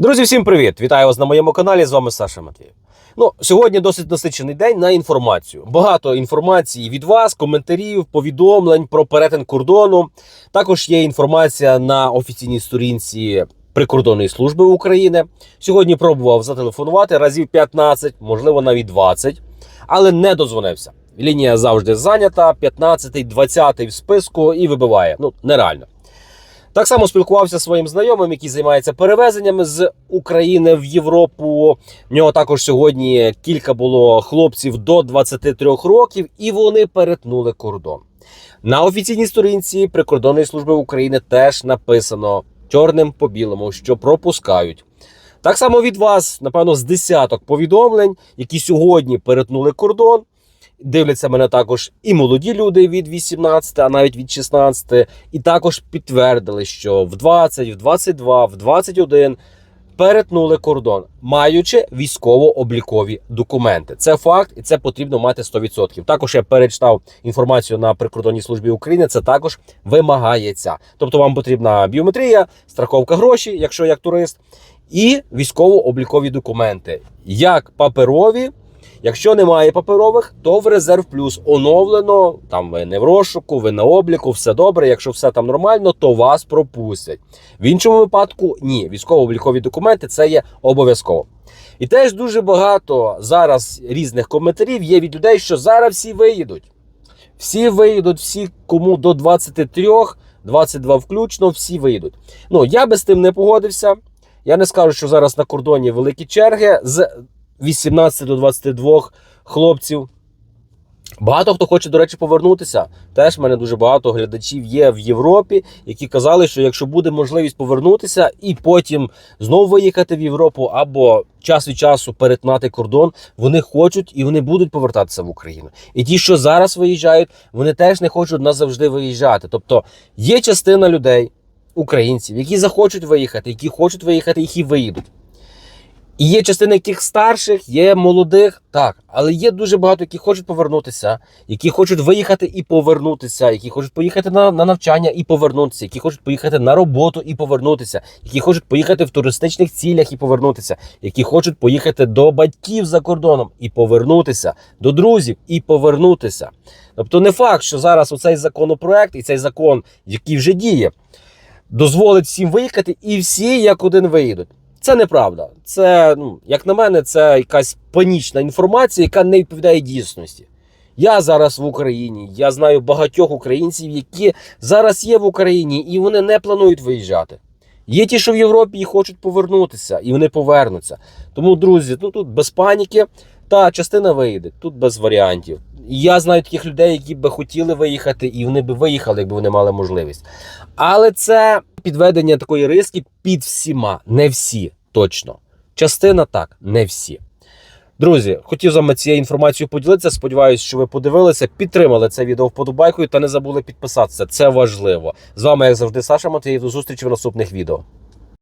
Друзі, всім привіт! Вітаю вас на моєму каналі. З вами Саша Матвієв. Ну, сьогодні досить насичений день на інформацію. Багато інформації від вас, коментарів, повідомлень про перетин кордону. Також є інформація на офіційній сторінці прикордонної служби України. Сьогодні пробував зателефонувати разів 15, можливо, навіть 20, але не дозвонився. Лінія завжди зайнята, 15-й, 20-й в списку і вибиває. Ну, нереально. Так само спілкувався зі своїм знайомим, який займається перевезеннями з України в Європу. В нього також сьогодні кілька було хлопців до 23 років, і вони перетнули кордон. На офіційній сторінці прикордонної служби України теж написано чорним по білому, що пропускають. Так само від вас, напевно, з десяток повідомлень, які сьогодні перетнули кордон. Дивляться мене також і молоді люди від 18, а навіть від 16, і також підтвердили, що в 20, в 22, в 21 перетнули кордон, маючи військово-облікові документи. Це факт, і це потрібно мати 100%. Також я перечитав інформацію на прикордонній службі України. Це також вимагається. Тобто, вам потрібна біометрія, страховка гроші, якщо як турист, і військово-облікові документи, як паперові. Якщо немає паперових, то в резерв плюс оновлено. Там ви не в розшуку, ви на обліку, все добре. Якщо все там нормально, то вас пропустять. В іншому випадку ні. Військово-облікові документи це є обов'язково. І теж дуже багато зараз різних коментарів є від людей, що зараз всі виїдуть. Всі виїдуть, всі, кому до 23, 22 включно, всі виїдуть. Ну я би з тим не погодився. Я не скажу, що зараз на кордоні великі черги з 18 до 22 хлопців. Багато хто хоче, до речі, повернутися. Теж в мене дуже багато глядачів є в Європі, які казали, що якщо буде можливість повернутися і потім знову виїхати в Європу або час від часу перетнати кордон, вони хочуть і вони будуть повертатися в Україну. І ті, що зараз виїжджають, вони теж не хочуть назавжди виїжджати. Тобто є частина людей, українців, які захочуть виїхати, які хочуть виїхати, які виїдуть. І є частина яких старших, є молодих, так, але є дуже багато, які хочуть повернутися, які хочуть виїхати і повернутися, які хочуть поїхати на, на навчання і повернутися, які хочуть поїхати на роботу і повернутися, які хочуть поїхати в туристичних цілях і повернутися, які хочуть поїхати до батьків за кордоном і повернутися, до друзів і повернутися. Тобто, не факт, що зараз оцей законопроект і цей закон, який вже діє, дозволить всім виїхати, і всі як один виїдуть. Це неправда. Це, ну, як на мене, це якась панічна інформація, яка не відповідає дійсності. Я зараз в Україні. Я знаю багатьох українців, які зараз є в Україні, і вони не планують виїжджати. Є ті, що в Європі і хочуть повернутися, і вони повернуться. Тому, друзі, ну тут без паніки. Та частина виїде, тут без варіантів. Я знаю таких людей, які би хотіли виїхати, і вони би виїхали, якби вони мали можливість. Але це підведення такої риски під всіма. Не всі точно. Частина так, не всі. Друзі, хотів з вами цією інформацією поділитися. Сподіваюсь, що ви подивилися, підтримали це відео вподобайкою та не забули підписатися. Це важливо. З вами, як завжди, Саша Матвієв. До зустрічі в наступних відео.